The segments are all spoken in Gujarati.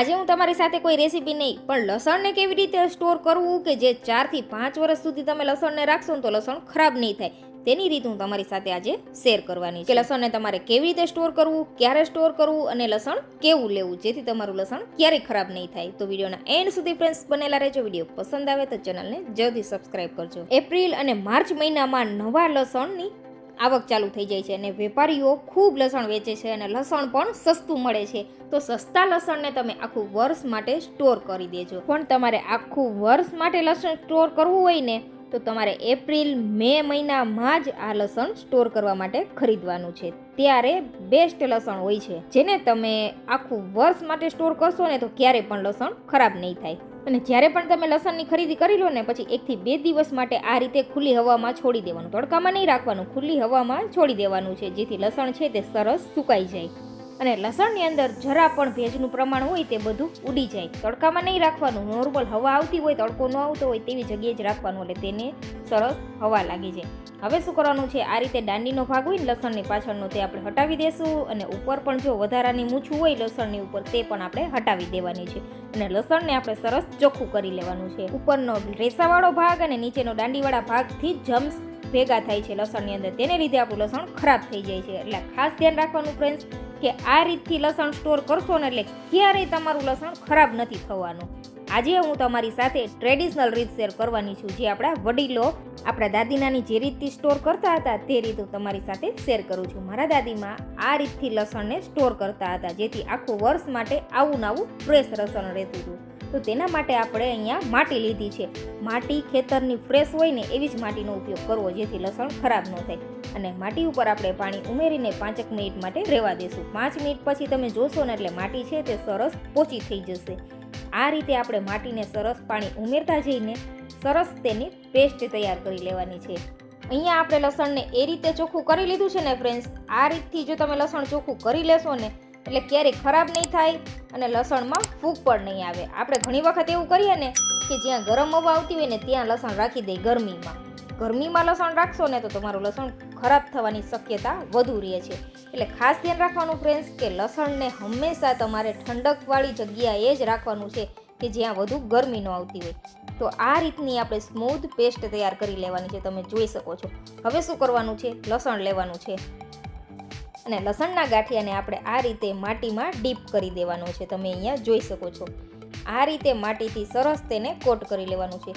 આજે હું તમારી સાથે કોઈ રેસીપી નહીં, પણ લસણને કેવી રીતે સ્ટોર કરવું કે જે ચારથી પાંચ વર્ષ સુધી તમે લસણને રાખશો તો લસણ ખરાબ નહીં થાય, તેની રીત હું તમારી સાથે આજે શેર કરવાની છે. લસણને તમારે કેવી રીતે સ્ટોર કરવું, ક્યારે સ્ટોર કરવું અને લસણ કેવું લેવું, જેથી તમારું લસણ ક્યારેય ખરાબ નહીં થાય. તો વિડીયોના એન્ડ સુધી ફ્રેન્ડ્સ બનેલા રહેજો. વીડિયો પસંદ આવે તો ચેનલને જલ્દી સબસ્ક્રાઇબ કરજો. એપ્રિલ અને માર્ચ મહિનામાં નવા લસણની આવક ચાલુ થઈ જાય છે અને વેપારીઓ ખૂબ લસણ વેચે છે અને લસણ પણ સસ્તું મળે છે. તો સસ્તા લસણને તમે આખું વર્ષ માટે સ્ટોર કરી દેજો. પણ તમારે આખું વર્ષ માટે લસણ સ્ટોર કરવું હોય ને, તો તમારે એપ્રિલ, મે મહિનામાં જ આ લસણ સ્ટોર કરવા માટે ખરીદવાનું છે. ત્યારે બેસ્ટ લસણ હોય છે. જેને તમે આખું વર્ષ માટે સ્ટોર કરશો ને, તો ક્યારેય પણ લસણ ખરાબ નહીં થાય. અને જ્યારે પણ તમે લસણની ખરીદી કરી લો ને, પછી એકથી બે દિવસ માટે આ રીતે ખુલ્લી હવામાં છોડી દેવાનું. તડકામાં નહીં રાખવાનું, ખુલ્લી હવામાં છોડી દેવાનું છે, જેથી લસણ છે તે સરસ સુકાઈ જાય. અને લસણની અંદર જરા પણ ભેજનું પ્રમાણ હોય તે બધું ઉડી જાય. તડકામાં નહીં રાખવાનું, નોર્મલ હવા આવતી હોય, તડકો ન આવતો હોય તેવી જગ્યાએ જ રાખવાનું, એટલે તેને સરસ હવા લાગી જાય હવે શું કરવાનું છે? આ રીતે દાંડીનો ભાગ હોય ને લસણની પાછળનો તે આપણે હટાવી દેશું અને ઉપર પણ જો વધારાની મૂછું હોય લસણની ઉપર તે પણ આપણે હટાવી દેવાની છે. અને લસણને આપણે સરસ ચોખ્ખું કરી લેવાનું છે. ઉપરનો રેસાવાળો ભાગ અને નીચેનો દાંડીવાળા ભાગથી જમ્સ ભેગા થાય છે લસણની અંદર. તેને લીધે આપણું લસણ ખરાબ થઈ જાય છે. એટલે ખાસ ધ્યાન રાખવાનું ફ્રેન્ડ્સ કે આ રીતથી લસણ સ્ટોર કરશો ને એટલે ક્યારેય તમારું લસણ ખરાબ નથી થવાનું. આજે હું તમારી સાથે ટ્રેડિશનલ રીત શેર કરવાની છું. જે આપણા વડીલો, આપણા દાદીનાની જે રીતથી સ્ટોર કરતા હતા, તે રીત હું તમારી સાથે શેર કરું છું. મારા દાદીમાં આ રીતથી લસણને સ્ટોર કરતા હતા, જેથી આખું વર્ષ માટે આવું નવું ફ્રેશ લસણ રહેતું હતું. તો તેના માટે આપણે અહીંયા માટી લીધી છે. માટી ખેતરની ફ્રેશ હોય ને એવી જ માટીનો ઉપયોગ કરવો, જેથી લસણ ખરાબ ન થાય. અને માટી ઉપર આપણે પાણી ઉમેરીને પાંચેક મિનિટ માટે રહેવા દેશું. પાંચ મિનિટ પછી તમે જોશો ને એટલે માટી છે તે સરસ પોચી થઈ જશે. આ રીતે આપણે માટીને સરસ પાણી ઉમેરતા જઈને સરસ તેની પેસ્ટ તૈયાર કરી લેવાની છે. અહીંયા આપણે લસણને એ રીતે ચોખ્ખું કરી લીધું છે ને ફ્રેન્ડ્સ આ રીતથી જો તમે લસણ ચોખ્ખું કરી લેશો ને, એટલે ક્યારેય ખરાબ નહીં થાય અને લસણમાં ફૂગ પણ નહીં આવે. આપણે ઘણી વખત એવું કરીએ ને કે જ્યાં ગરમ હવા આવતી હોય ને ત્યાં લસણ રાખી દઈએ ગરમીમાં. ગરમીમાં લસણ રાખશો ને તો તમારું લસણ ખરાબ થવાની શક્યતા વધુ રહે છે. એટલે ખાસ ધ્યાન રાખવાનું ફ્રેન્ડ્સ કે લસણને હંમેશા તમારે ઠંડકવાળી જગ્યાએ જ રાખવાનું છે કે જ્યાં વધુ ગરમી ન આવતી હોય. તો આ રીતની આપણે સ્મૂથ પેસ્ટ તૈયાર કરી લેવાની છે, તમે જોઈ શકો છો. હવે શું કરવાનું છે? લસણ લેવાનું છે. અને લસણના ગાંઠિયાને આપણે આ રીતે માટીમાં ડીપ કરી દેવાનો છે, તમે અહીંયા જોઈ શકો છો. આ રીતે માટીથી સરસ તેને કોટ કરી લેવાનું છે.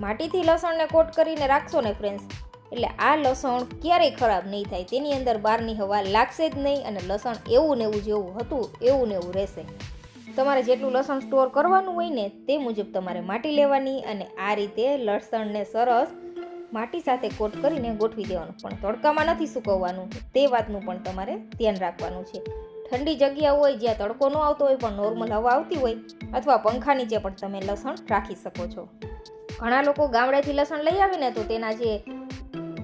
માટીથી લસણને કોટ કરીને રાખશો ને ફ્રેન્ડ્સ એટલે આ લસણ ક્યારેય ખરાબ નહીં થાય. તેની અંદર બહારની હવા લાગશે જ નહીં અને લસણ એવું ને એવું જેવું હતું એવું ને એવું રહેશે. તમારે જેટલું લસણ સ્ટોર કરવાનું હોય ને તે મુજબ તમારે માટી લેવાની અને આ રીતે લસણને સરસ માટી સાથે કોટ કરીને ગોઠવી દેવાનું. પણ તડકામાં નથી સૂકવવાનું. તે વાતનું પણ તમારે ધ્યાન રાખવાનું છે. ઠંડી જગ્યા હોય જ્યાં તડકો ન આવતો હોય પણ નોર્મલ હવા આવતી હોય અથવા પંખા નીચે પણ તમે લસણ રાખી શકો છો. ઘણા લોકો ગામડેથી લસણ લઈ આવે ને તો તેના જે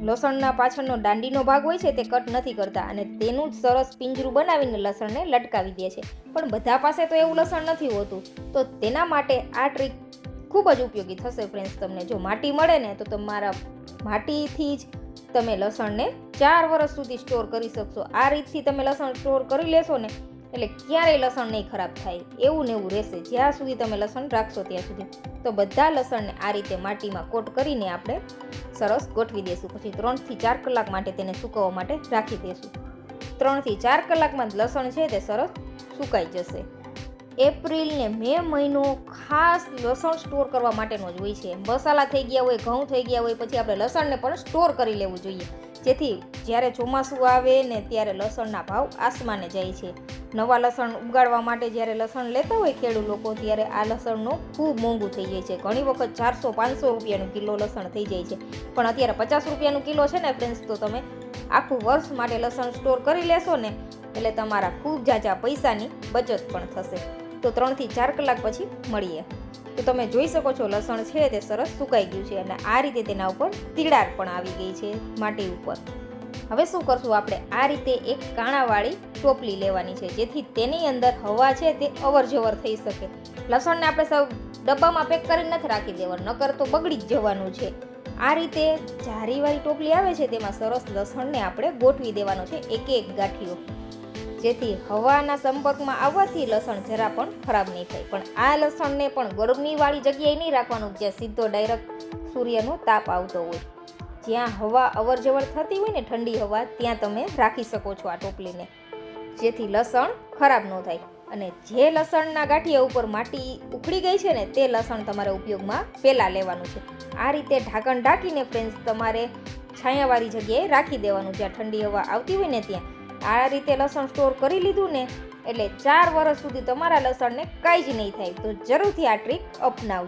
લસણના પાછળનો દાંડીનો ભાગ હોય છે તે કટ નથી કરતા અને તેનું જ સરસ પિંજરું બનાવીને લસણને લટકાવી દે છે. પણ બધા પાસે તો એવું લસણ નથી હોતું. તો તેના માટે આ ટ્રીક ખૂબ જ ઉપયોગી થશે ફ્રેન્ડ્સ તમને જો માટી મળે ને તો તમારા માટીથી જ તમે લસણને ચાર વર્ષ સુધી સ્ટોર કરી શકશો. આ રીતથી તમે લસણ સ્ટોર કરી લેશો ને એટલે ક્યારેય લસણ નહીં ખરાબ થાય. એવું ને એવું રહેશે. જ્યાં સુધી તમે લસણ રાખશો ત્યાં સુધી. તો બધા લસણને આ રીતે માટીમાં કોટ કરીને આપણે સરસ ગોઠવી દઈશું પછી ત્રણથી ચાર કલાક માટે તેને સૂકવવા માટે રાખી દઈશું ત્રણથી ચાર કલાકમાં લસણ છે તે સરસ સુકાઈ જશે. એપ્રિલ ને મે મહિનો ખાસ લસણ સ્ટોર કરવા માટેનો જ હોય છે. મસાલા થઈ ગયા હોય, ઘઉં થઈ ગયા હોય, પછી આપણે લસણને પણ સ્ટોર કરી લેવું જોઈએ. જેથી જ્યારે ચોમાસું આવે ને ત્યારે લસણના ભાવ આસમાને જાય છે. નવા લસણ ઉગાડવા માટે જ્યારે લસણ લેતા હોય ખેડૂત લોકો ત્યારે આ લસણનું ખૂબ મોંઘું થઈ જાય છે. ઘણી વખત ચારસો, પાંચસો રૂપિયાનું કિલો લસણ થઈ જાય છે. પણ અત્યારે પચાસ રૂપિયાનું કિલો છે ને ફ્રેન્ડ્સ તો તમે આખું વર્ષ માટે લસણ સ્ટોર કરી લેશો ને, એટલે તમારા ખૂબ ઝાઝા પૈસાની બચત પણ થશે. તો ત્રણથી ચાર કલાક પછી મળીએ. તો તમે જોઈ શકો છો, લસણ છે તે સરસ સુકાઈ ગયું છે અને આ રીતે તેના ઉપર તીડાર પણ આવી ગઈ છે માટી ઉપર. હવે શું કરશું આપણે? આ રીતે એક કાણાવાળી ટોપલી લેવાની છે, જેથી તેની અંદર હવા છે તે અવરજવર થઈ શકે. લસણને આપણે સૌ ડબ્બામાં પેક કરીને નથી રાખી દેવાનું, નકર તો બગડી જ જવાનું છે. આ રીતે જારીવાળી ટોપલી આવે છે, તેમાં સરસ લસણને આપણે ગોઠવી દેવાનો છે એક એક ગાંઠીઓ જેથી હવાના સંપર્કમાં આવવાથી લસણ જરા પણ ખરાબ નહીં થાય. પણ આ લસણને પણ ગરમીવાળી જગ્યાએ નહીં રાખવાનું, જ્યાં સીધો ડાયરેક્ટ સૂર્યનો તાપ આવતો હોય. જ્યાં હવા અવરજવર થતી હોય ને ઠંડી હવા, ત્યાં તમે રાખી શકો છો આ ટોપલીને. જેથી લસણ ખરાબ ન થાય. અને જે લસણના ગાંઠિયા ઉપર માટી ઉખડી ગઈ છે ને, તે લસણ તમારે ઉપયોગમાં પહેલાં લેવાનું છે. આ રીતે ઢાંકણ ઢાંકીને ફ્રેન્ડ્સ તમારે છાયાવાળી જગ્યાએ રાખી દેવાનું. જ્યાં ઠંડી હવા આવતી હોય ને ત્યાં આ રીતે લસણ સ્ટોર કરી લીધું ને, એટલે ચાર વર્ષ સુધી તમારા લસણને કાંઈ જ નહીં થાય. તો જરૂરથી આ ટ્રીક અપનાવજો.